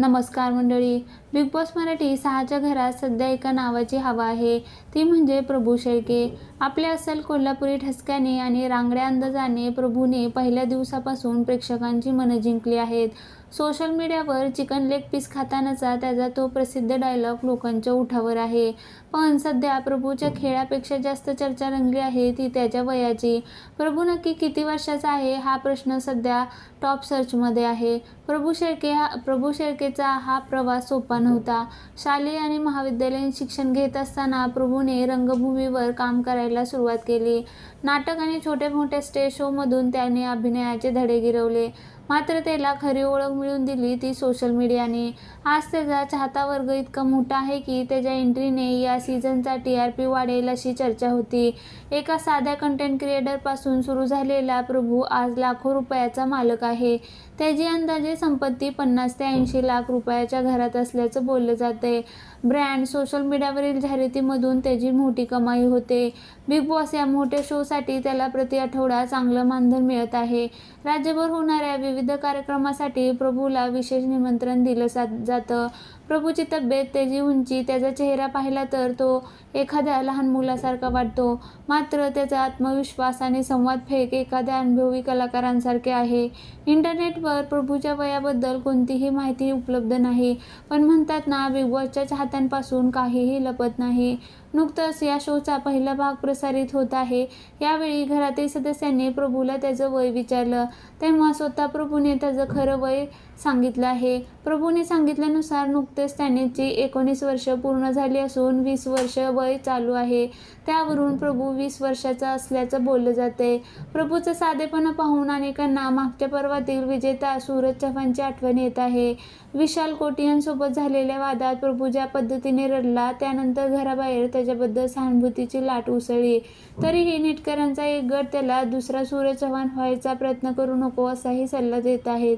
नमस्कार मंडळी. Big boss Marathi सहाच्या घरात सध्या एका नावाची हवा आहे. ती म्हणजे प्रभू शेळके. आपल्या असल कोल्हापुरी ठसक्याने आणि रांगड्या अंदाजाने प्रभूने पहिल्या दिवसापासून प्रेक्षकांची मनं जिंकली आहेत. सोशल मीडियावर चिकन लेग पीस खातानाचा त्याचा तो प्रसिद्ध डायलॉग लोकांच्या उठावर आहे. पण सध्या प्रभूच्या खेळापेक्षा जास्त चर्चा रंगली आहे ती त्याच्या वयाची. प्रभू नक्की किती वर्षाचा आहे हा प्रश्न सध्या टॉप सर्चमध्ये आहे. प्रभू शेळके हा प्रभू शेळकेचा हा प्रवास सोपा नव्हता शालेय आणि महाविद्यालयीन शिक्षण घेत असताना प्रभूने रंगभूमीवर काम करायला सुरुवात केली. नाटक आणि छोटे मोठे स्टेज शोमधून त्याने अभिनयाचे धडे गिरवले. मात्र त्याला खरी ओळख मिळून दिली. ती सोशल मीडियाने आज त्याचा चाहता वर्ग इतका मोठा आहे की त्याच्या एंट्रीने या सीझनचा टी आर पी वाढेल अशी चर्चा होती. एका साध्या कंटेंट क्रिएटरपासून सुरू झालेला प्रभू आज लाखो रुपयाचा मालक आहे. त्याची अंदाजे संपत्ती पन्नास ते ऐंशी लाख रुपयाच्या घरात असल्याचं बोललं जाते ब्रँड सोशल मीडियावरील जाहिरातीमधून त्याची मोठी कमाई होते. बिग बॉस या मोठ्या शोसाठी त्याला प्रति आठवडा चांगलं मानधन मिळत आहे. राज्यभर होणाऱ्या विविध कार्यक्रमासाठी प्रभूला विशेष निमंत्रण दिलं जातं. प्रभूची तब्येत त्याची उंची त्याचा चेहरा पाहिला तर तो एखाद्या लहान मुलासारखा वाटतो. मात्र त्याचा आत्मविश्वास आणि संवाद फेक एखाद्या अनुभवी कलाकारांसारखे आहे. इंटरनेटवर प्रभूच्या वयाबद्दल कोणतीही माहिती उपलब्ध नाही. पण म्हणतात ना बिग बॉसच्या चाहत्यांपासून काहीही लपत नाही. नुकतंच या शोचा पहिला भाग प्रसारित होत आहे. यावेळी घरातील सदस्यांनी प्रभूला त्याचं वय विचारलं. तेव्हा स्वतः प्रभूने त्याचं खरं वय सांगितलं आहे. प्रभूने सांगितल्यानुसार नुकतेच त्यांची एकोणीस वर्ष पूर्ण झाली असून वीस वर्ष वय चालू आहे. त्यावरून प्रभू वीस वर्षाचा असल्याचं बोललं जाते. प्रभूचं साधेपणा पाहून अनेकांना मागच्या पर्वातील विजेता सूरज चव्हाणची आठवण येत आहे. विशाल कोटियांसोबत झालेल्या वादात प्रभू ज्या पद्धतीने रडला त्यानंतर घराबाहेर त्याच्याबद्दल सहानुभूतीची लाट उसळली. तरीही नेटकऱ्यांचा एक गट त्याला दुसरा सूर्य चव्हाण व्हायचा प्रयत्न करू नको असाही सल्ला देत आहेत.